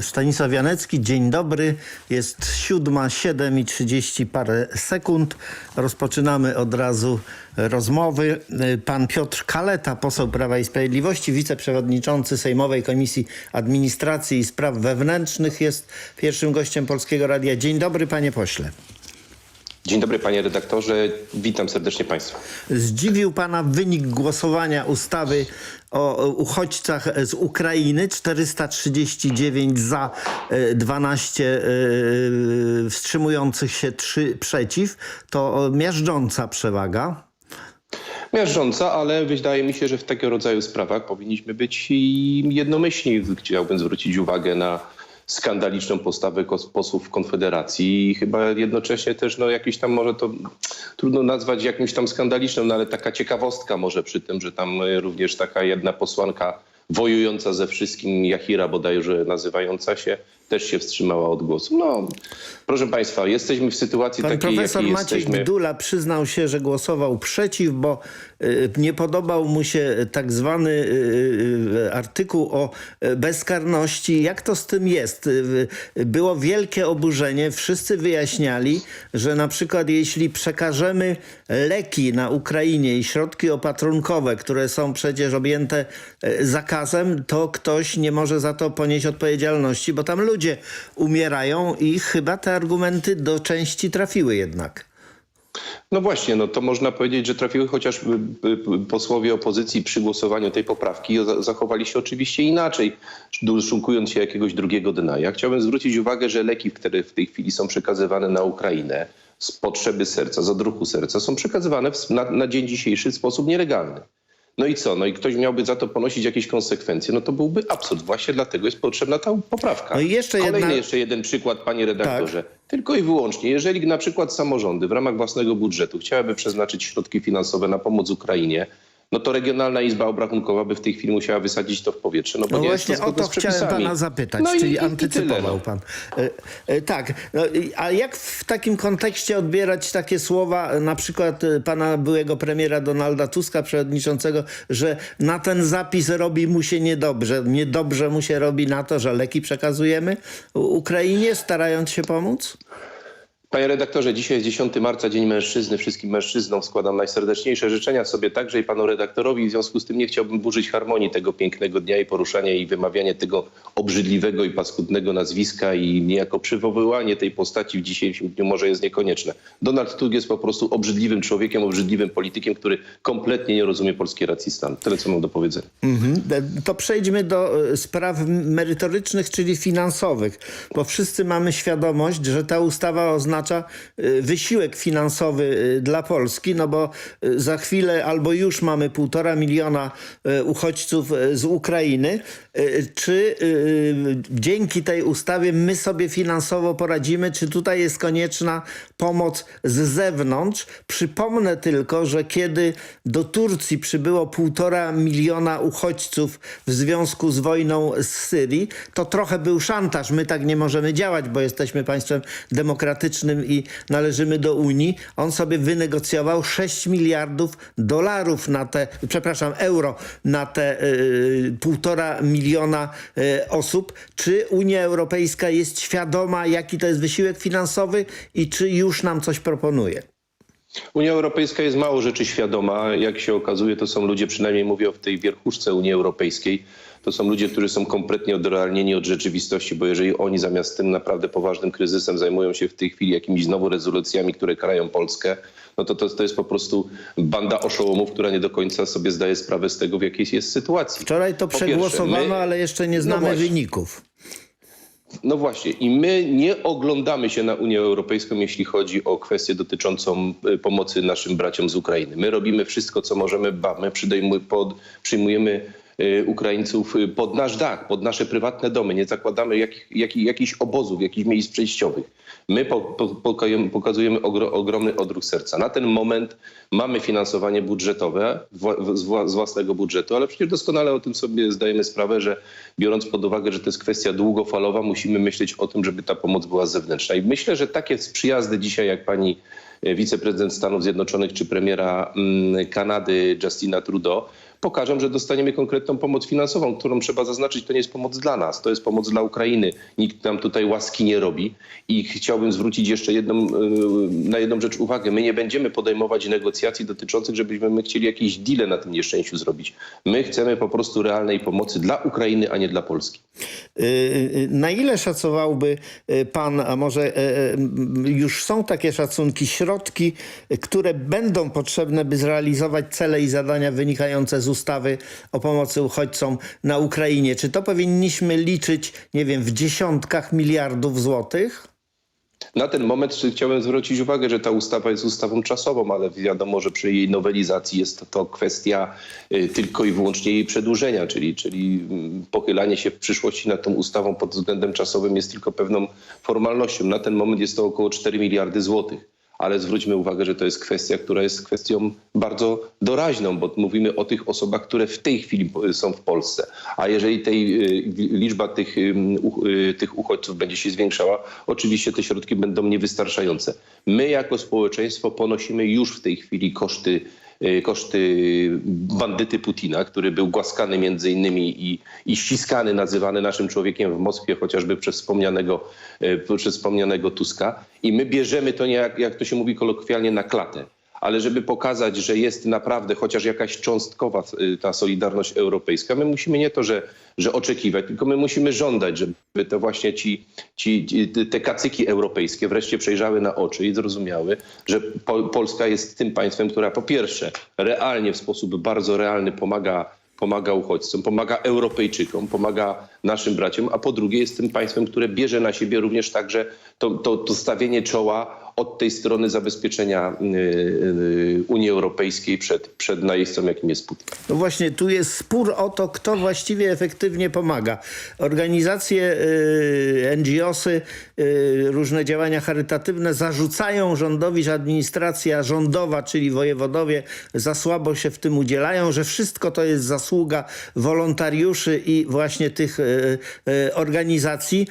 Stanisław Janecki, dzień dobry. Jest siódma, siedem i trzydzieści parę sekund. Rozpoczynamy od razu rozmowy. Pan Piotr Kaleta, poseł Prawa i Sprawiedliwości, wiceprzewodniczący Sejmowej Komisji Administracji i Spraw Wewnętrznych jest pierwszym gościem Polskiego Radia. Dzień dobry, panie pośle. Dzień dobry panie redaktorze, witam serdecznie państwa. Zdziwił pana wynik głosowania ustawy o uchodźcach z Ukrainy 439 za, e, 12 e, wstrzymujących się 3 przeciw. To miażdżąca przewaga. Miażdżąca, ale wydaje mi się, że w tego rodzaju sprawach powinniśmy być jednomyślni. Chciałbym zwrócić uwagę na skandaliczną postawę posłów Konfederacji. I chyba jednocześnie też no jakieś tam może to trudno nazwać jakimś tam skandaliczną, no ale taka ciekawostka może przy tym, że tam e, również taka jedna posłanka wojująca ze wszystkim, Jachira bodajże nazywająca się, też się wstrzymała od głosu. No, proszę państwa, jesteśmy w sytuacji Pan takiej, profesor jakiej Maciej jesteśmy. Gdula przyznał się, że głosował przeciw, bo y, nie podobał mu się tak zwany y, y, artykuł o bezkarności. Jak to z tym jest? Było wielkie oburzenie. Wszyscy wyjaśniali, że na przykład jeśli przekażemy leki na Ukrainie i środki opatrunkowe, które są przecież objęte zakazem, to ktoś nie może za to ponieść odpowiedzialności, bo tam ludzie umierają i chyba te argumenty do części trafiły jednak. No właśnie, no to można powiedzieć, że trafiły chociaż posłowie opozycji przy głosowaniu tej poprawki za- zachowali się oczywiście inaczej, szunkując się jakiegoś drugiego dna. Ja chciałbym zwrócić uwagę, że leki, które w tej chwili są przekazywane na Ukrainę z potrzeby serca, z odruchu serca, są przekazywane na, na dzień dzisiejszy w sposób nielegalny. No i co? No i ktoś miałby za to ponosić jakieś konsekwencje. No to byłby absurd. Właśnie dlatego jest potrzebna ta poprawka. No i jeszcze Kolejny jedna- Tak. jeszcze jeden przykład, panie redaktorze. Tylko i wyłącznie, jeżeli na przykład samorządy w ramach własnego budżetu chciałyby przeznaczyć środki finansowe na pomoc Ukrainie, no to Regionalna Izba Obrachunkowa by w tej chwili musiała wysadzić to w powietrze. No, bo No nie właśnie o to chciałem pana zapytać, No i- czyli i- i tyle, antycypował no. pan. E, e, tak, no, i- a jak w takim kontekście odbierać takie słowa na przykład e, pana byłego premiera Donalda Tuska, przewodniczącego, że na ten zapis robi mu się niedobrze. Niedobrze mu się robi na to, że leki przekazujemy Ukrainie, starając się pomóc? Panie redaktorze, dzisiaj jest 10 marca, Dzień Mężczyzny. Wszystkim mężczyznom składam najserdeczniejsze życzenia sobie także i panu redaktorowi. W związku z tym nie chciałbym burzyć harmonii tego pięknego dnia i poruszania i wymawiania tego obrzydliwego i paskudnego nazwiska i niejako przywoływanie tej postaci w dzisiejszym dniu może jest niekonieczne. Donald Tusk jest po prostu obrzydliwym człowiekiem, obrzydliwym politykiem, który kompletnie nie rozumie polskiej racji stanu. Tyle, co mam do powiedzenia. Mhm. To przejdźmy do e, spraw merytorycznych, czyli finansowych, bo wszyscy mamy świadomość, że ta ustawa oznacza e, wysiłek finansowy e, dla Polski, no bo e, za chwilę albo już mamy półtora miliona uchodźców z Ukrainy. Czy dzięki tej ustawie my sobie finansowo poradzimy, czy tutaj jest konieczna pomoc z zewnątrz? Przypomnę tylko, że kiedy do Turcji przybyło półtora miliona uchodźców w związku z wojną z Syrii, to trochę był szantaż. My tak nie możemy działać, bo jesteśmy państwem demokratycznym i należymy do Unii. On sobie wynegocjował 6 miliardów dolarów na te, przepraszam, euro na te y, półtora miliona y, osób. Czy Unia Europejska jest świadoma, jaki to jest wysiłek finansowy i czy już nam coś proponuje? Unia Europejska jest mało rzeczy świadoma. Jak się okazuje, to są ludzie, przynajmniej mówię o tej wierchuszce Unii Europejskiej, to są ludzie, którzy są kompletnie odrealnieni od rzeczywistości, bo jeżeli oni zamiast tym naprawdę poważnym kryzysem zajmują się w tej chwili jakimiś znowu rezolucjami, które karają Polskę, no to, to to jest po prostu banda oszołomów, która nie do końca sobie zdaje sprawę z tego, w jakiej jest sytuacji. Wczoraj to Po pierwsze, przegłosowano, my- ale jeszcze nie No znamy właśnie. wyników. No właśnie i my nie oglądamy się na Unię Europejską, jeśli chodzi o kwestię dotyczącą y, pomocy naszym braciom z Ukrainy. My robimy wszystko, co możemy, ba, my przydejmy- pod, przyjmujemy Ukraińców y, pod nasz dach, pod nasze prywatne domy. Nie zakładamy jakich, jakich, jakichś obozów, jakichś miejsc przejściowych. My po, po, pokazujemy ogro, ogromny odruch serca. Na ten moment mamy finansowanie budżetowe wła- z, wła- z własnego budżetu, ale przecież doskonale o tym sobie zdajemy sprawę, że biorąc pod uwagę, że to jest kwestia długofalowa, musimy myśleć o tym, żeby ta pomoc była zewnętrzna. I myślę, że takie przyjazdy dzisiaj, jak pani e, wiceprezydent Stanów Zjednoczonych czy premiera mm, Kanady Justina Trudeau, pokażą, że dostaniemy konkretną pomoc finansową, którą trzeba zaznaczyć, to nie jest pomoc dla nas, to jest pomoc dla Ukrainy. Nikt nam tutaj łaski nie robi. I chciałbym zwrócić jeszcze jedną, y, na jedną rzecz uwagę. My nie będziemy podejmować negocjacji dotyczących, żebyśmy my chcieli jakieś deale na tym nieszczęściu zrobić. My chcemy po prostu realnej pomocy dla Ukrainy, a nie dla Polski. Y, y, Na ile szacowałby pan, a może już są takie szacunki, środki, które będą potrzebne, by zrealizować cele i zadania wynikające z ustawy o pomocy uchodźcom na Ukrainie? Czy to powinniśmy liczyć, nie wiem, w dziesiątkach miliardów złotych? Na ten moment chciałem zwrócić uwagę, że ta ustawa jest ustawą czasową, ale wiadomo, że przy jej nowelizacji jest to kwestia y, tylko i wyłącznie jej przedłużenia, czyli, czyli mm, pochylanie się w przyszłości nad tą ustawą pod względem czasowym jest tylko pewną formalnością. Na ten moment jest to około 4 miliardy złotych. Ale zwróćmy uwagę, że to jest kwestia, która jest kwestią bardzo doraźną, bo mówimy o tych osobach, które w tej chwili y, są w Polsce. A jeżeli tej y, liczba tych, y, tych uchodźców będzie się zwiększała, oczywiście te środki będą niewystarczające. My jako społeczeństwo ponosimy już w tej chwili koszty koszty bandyty Putina, który był głaskany między innymi i, i ściskany, nazywany naszym człowiekiem w Moskwie, chociażby przez wspomnianego, y, przez wspomnianego Tuska. I my bierzemy to, nie jak, jak to się mówi kolokwialnie, na klatę. Ale żeby pokazać, że jest naprawdę chociaż jakaś cząstkowa y, ta solidarność europejska, my musimy nie to, że, że oczekiwać, tylko my musimy żądać, żeby to właśnie ci, ci, te kacyki europejskie wreszcie przejrzały na oczy i zrozumiały, że po, Polska jest tym państwem, która po pierwsze realnie, w sposób bardzo realny pomaga pomaga uchodźcom, pomaga Europejczykom, pomaga naszym braciom, a po drugie jest tym państwem, które bierze na siebie również także to, to, to stawienie czoła od tej strony zabezpieczenia y, y, Unii Europejskiej przed, przed najeźdźcą, jakim jest Putin. No właśnie, tu jest spór o to, kto właściwie efektywnie pomaga. Organizacje, y, NGOsy, y, różne działania charytatywne zarzucają rządowi, że administracja rządowa, czyli wojewodowie, za słabo się w tym udzielają, że wszystko to jest zasługa wolontariuszy i właśnie tych y, y, organizacji.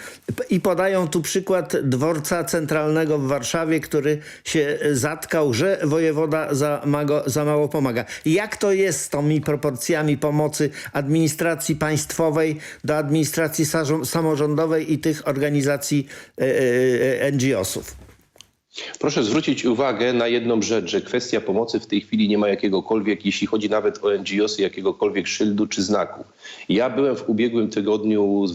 I podają tu przykład dworca centralnego w Warszawie, który się zatkał, że wojewoda za, mago, za mało pomaga. Jak to jest z tymi proporcjami pomocy administracji państwowej do administracji samorządowej i tych organizacji e, e, e, NGO-sów? Proszę zwrócić uwagę na jedną rzecz, że kwestia pomocy w tej chwili nie ma jakiegokolwiek, jeśli chodzi nawet o NGOsy, jakiegokolwiek szyldu czy znaku. Ja byłem w ubiegłym tygodniu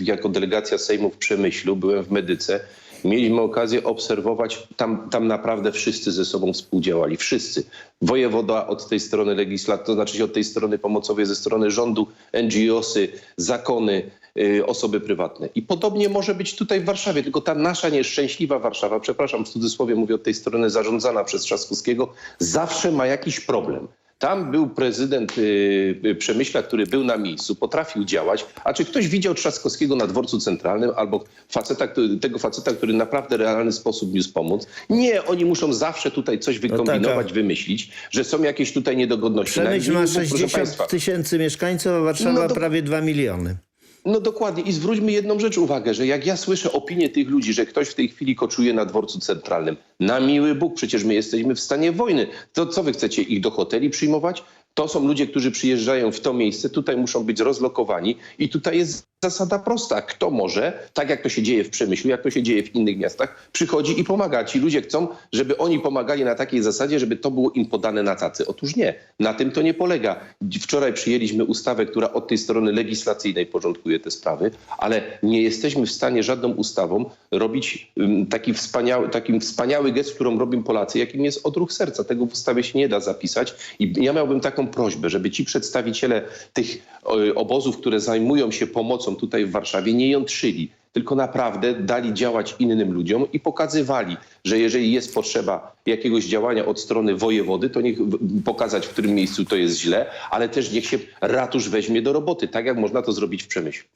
jako delegacja Sejmu w Przemyślu, byłem w Medyce. Mieliśmy okazję obserwować, tam, tam naprawdę wszyscy ze sobą współdziałali, wszyscy. Wojewoda od tej strony legislacji, to znaczy od tej strony pomocowej, ze strony rządu, NGOsy, zakony, y, osoby prywatne. I podobnie może być tutaj w Warszawie, tylko ta nasza nieszczęśliwa Warszawa, przepraszam, w cudzysłowie mówię od tej strony zarządzana przez Trzaskowskiego, zawsze ma jakiś problem. Tam był prezydent y, y, Przemyśla, który był na miejscu, potrafił działać. A czy ktoś widział Trzaskowskiego na dworcu centralnym albo faceta, który, tego faceta, który naprawdę w realny sposób niósł pomóc? Nie, oni muszą zawsze tutaj coś wykombinować, tak, wymyślić, że są jakieś tutaj niedogodności. Na Przemyśl ma imieniu, proszę 60 państwa, tysięcy mieszkańców, a Warszawa No to- prawie 2 miliony. No dokładnie. I zwróćmy jedną rzecz uwagę, że jak ja słyszę opinię tych ludzi, że ktoś w tej chwili koczuje na dworcu centralnym, na miły Bóg, przecież my jesteśmy w stanie wojny. To co wy chcecie ich do hoteli przyjmować? To są ludzie, którzy przyjeżdżają w to miejsce, tutaj muszą być rozlokowani i tutaj jest zasada prosta. Kto może, tak jak to się dzieje w Przemyślu, jak to się dzieje w innych miastach, przychodzi i pomaga. Ci ludzie chcą, żeby oni pomagali na takiej zasadzie, żeby to było im podane na tacy. Otóż nie. Na tym to nie polega. Wczoraj przyjęliśmy ustawę, która od tej strony legislacyjnej porządkuje te sprawy, ale nie jesteśmy w stanie żadną ustawą robić taki wspaniały, takim wspaniały gest, którą robią Polacy, jakim jest odruch serca. Tego w ustawie się nie da zapisać. I ja miałbym taką prośbę, żeby ci przedstawiciele tych obozów, które zajmują się pomocą tutaj w Warszawie, nie jątrzyli, tylko naprawdę dali działać innym ludziom i pokazywali, że jeżeli jest potrzeba jakiegoś działania od strony wojewody, to niech pokazać, w którym miejscu to jest źle, ale też niech się ratusz weźmie do roboty, tak jak można to zrobić w Przemyślu.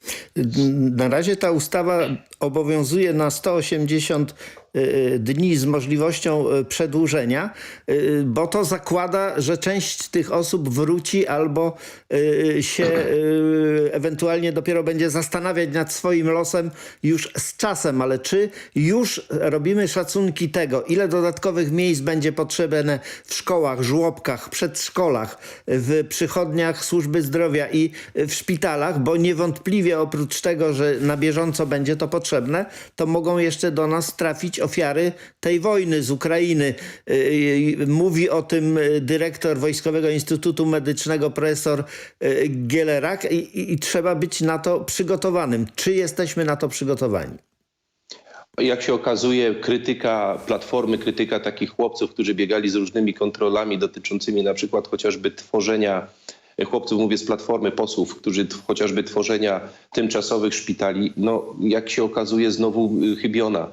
Na razie ta ustawa obowiązuje na 180 y, dni z możliwością y, przedłużenia, y, bo to zakłada, że część tych osób wróci albo y, się y, ewentualnie dopiero będzie zastanawiać nad swoim losem już z czasem, ale czy już robimy szacunki tego, ile dodatkowych miejsc będzie potrzebne w szkołach, żłobkach, przedszkolach, w przychodniach służby zdrowia i w szpitalach, bo niewątpliwie oprócz tego, że na bieżąco będzie to potrzebne, to mogą jeszcze do nas trafić ofiary tej wojny z Ukrainy. Yy, Mówi o tym dyrektor Wojskowego Instytutu Medycznego profesor Gielerak i, i, trzeba być na to przygotowanym. Czy jesteśmy na to przygotowani? Jak się okazuje, krytyka Platformy, krytyka takich chłopców, którzy biegali z różnymi kontrolami dotyczącymi na przykład chociażby tworzenia, chłopców mówię z Platformy, posłów, którzy chociażby tworzenia tymczasowych szpitali, no jak się okazuje znowu y, chybiona.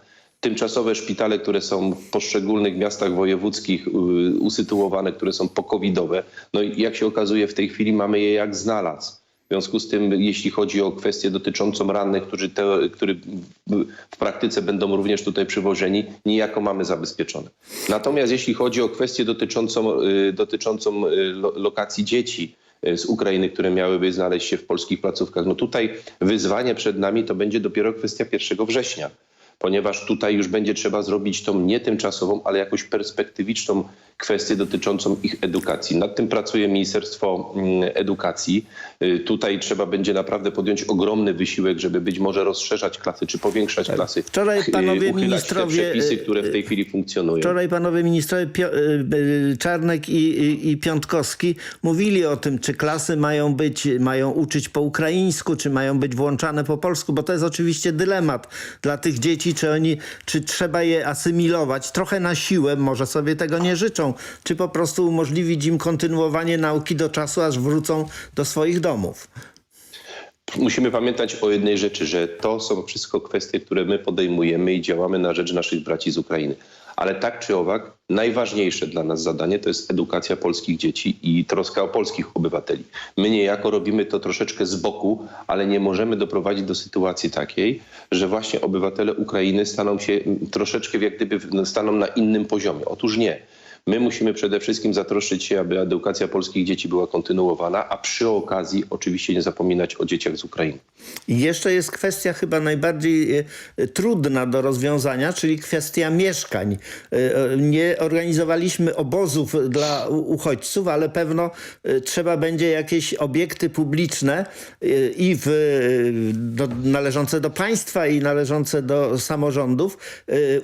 Tymczasowe szpitale, które są w poszczególnych miastach wojewódzkich y, usytuowane, które są pokowidowe, no i jak się okazuje w tej chwili mamy je jak znalazł. W związku z tym, jeśli chodzi o kwestię dotyczącą rannych, którzy, te, którzy w praktyce będą również tutaj przywożeni, niejako mamy zabezpieczone. Natomiast jeśli chodzi o kwestię dotyczącą, y, dotyczącą y, lo- lokacji dzieci z Ukrainy, które miałyby znaleźć się w polskich placówkach, no tutaj wyzwanie przed nami to będzie dopiero kwestia 1 września ponieważ tutaj już będzie trzeba zrobić tą nie tymczasową, ale jakąś perspektywiczną kwestię dotyczącą ich edukacji. Nad tym pracuje Ministerstwo mm, Edukacji. Y, Tutaj trzeba będzie naprawdę podjąć ogromny wysiłek, żeby być może rozszerzać klasy czy powiększać klasy. Wczoraj y, panowie ministrowie, te przepisy, y, które w tej chwili funkcjonują. Wczoraj panowie ministrowie Pio- Czarnek i, i, i Piątkowski mówili o tym, czy klasy mają być, mają uczyć po ukraińsku, czy mają być włączane po polsku, bo to jest oczywiście dylemat dla tych dzieci, czy oni, czy trzeba je asymilować trochę na siłę, może sobie tego nie życzą, czy po prostu umożliwić im kontynuowanie nauki do czasu, aż wrócą do swoich domów. Musimy pamiętać o jednej rzeczy, że to są wszystko kwestie, które my podejmujemy i działamy na rzecz naszych braci z Ukrainy. Ale tak czy owak, najważniejsze dla nas zadanie to jest edukacja polskich dzieci i troska o polskich obywateli. My niejako robimy to troszeczkę z boku, ale nie możemy doprowadzić do sytuacji takiej, że właśnie obywatele Ukrainy staną się troszeczkę jak gdyby staną na innym poziomie. Otóż nie. My musimy przede wszystkim zatroszczyć się, aby edukacja polskich dzieci była kontynuowana, a przy okazji oczywiście nie zapominać o dzieciach z Ukrainy. Jeszcze jest kwestia chyba najbardziej e, e, trudna do rozwiązania, czyli kwestia mieszkań. E, Nie organizowaliśmy obozów dla uchodźców, ale pewno trzeba będzie jakieś obiekty publiczne i w, do, należące do państwa i należące do samorządów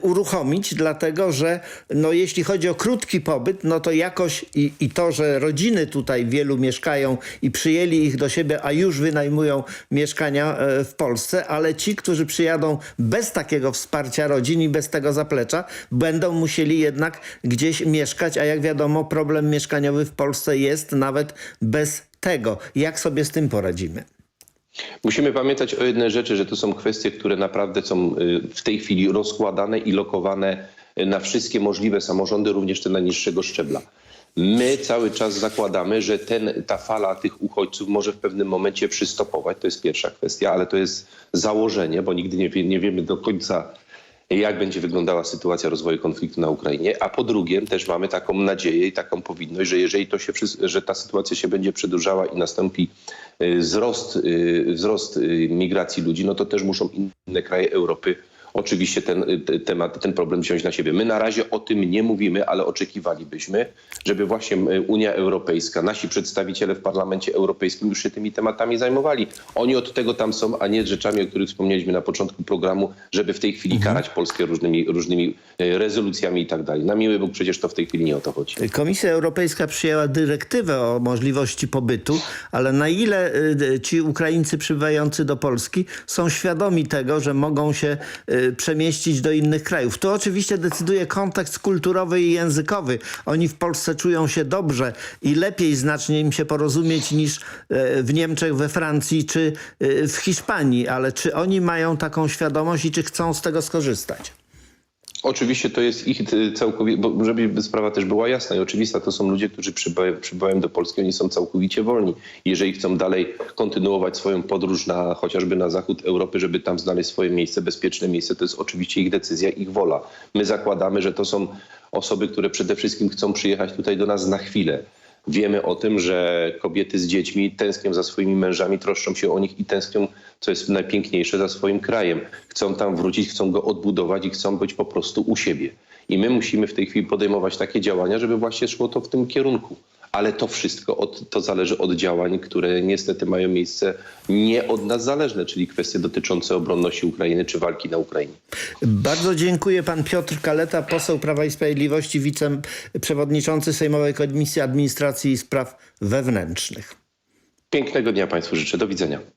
uruchomić, dlatego że no, jeśli chodzi o krótki pobyt, no to jakoś i, i to, że rodziny tutaj wielu mieszkają i przyjęli ich do siebie, a już wynajmują mieszkania e, w Polsce, ale ci, którzy przyjadą bez takiego wsparcia rodzin i bez tego zaplecza, będą musieli jednak gdzieś mieszkać, a jak wiadomo problem mieszkaniowy w Polsce jest nawet bez tego. Jak sobie z tym poradzimy? Musimy pamiętać o jednej rzeczy, że to są kwestie, które naprawdę są y, w tej chwili rozkładane i lokowane na wszystkie możliwe samorządy, również te najniższego szczebla. My cały czas zakładamy, że ten, ta fala tych uchodźców może w pewnym momencie przystopować. To jest pierwsza kwestia, ale to jest założenie, bo nigdy nie, wie, nie wiemy do końca, jak będzie wyglądała sytuacja rozwoju konfliktu na Ukrainie. A po drugie, też mamy taką nadzieję i taką powinność, że jeżeli to się, że ta sytuacja się będzie przedłużała i nastąpi y, wzrost, y, wzrost y, migracji ludzi, no to też muszą inne kraje Europy oczywiście ten y, te- temat, ten problem wziąć na siebie. My na razie o tym nie mówimy, ale oczekiwalibyśmy, żeby właśnie y, Unia Europejska, nasi przedstawiciele w Parlamencie Europejskim już się tymi tematami zajmowali. Oni od tego tam są, a nie z rzeczami, o których wspomnieliśmy na początku programu, żeby w tej chwili karać Polskę różnymi, różnymi y, rezolucjami i tak dalej. Na miły Bóg, przecież to w tej chwili nie o to chodzi. Komisja Europejska przyjęła dyrektywę o możliwości pobytu, ale na ile ci Ukraińcy przybywający do Polski są świadomi tego, że mogą się przemieścić do innych krajów. Tu oczywiście decyduje kontekst kulturowy i językowy. Oni w Polsce czują się dobrze i lepiej znacznie im się porozumieć niż y, w Niemczech, we Francji czy y, w Hiszpanii, ale czy oni mają taką świadomość i czy chcą z tego skorzystać? Oczywiście to jest ich y, całkowicie, bo żeby sprawa też była jasna i oczywista, to są ludzie, którzy przybywają, do Polski, oni są całkowicie wolni. Jeżeli chcą dalej kontynuować swoją podróż na chociażby na zachód Europy, żeby tam znaleźć swoje miejsce, bezpieczne miejsce, to jest oczywiście ich decyzja, ich wola. My zakładamy, że to są osoby, które przede wszystkim chcą przyjechać tutaj do nas na chwilę. Wiemy o tym, że kobiety z dziećmi tęsknią za swoimi mężami, troszczą się o nich i tęsknią, co jest najpiękniejsze, za swoim krajem. Chcą tam wrócić, chcą go odbudować i chcą być po prostu u siebie. I my musimy w tej chwili podejmować takie działania, żeby właśnie szło to w tym kierunku. Ale to wszystko od, to zależy od działań, które niestety mają miejsce nie od nas zależne, czyli kwestie dotyczące obronności Ukrainy czy walki na Ukrainie. Bardzo dziękuję. Pan Piotr Kaleta, poseł Prawa i Sprawiedliwości, wiceprzewodniczący Sejmowej Komisji Administracji i Spraw Wewnętrznych. Pięknego dnia Państwu życzę. Do widzenia.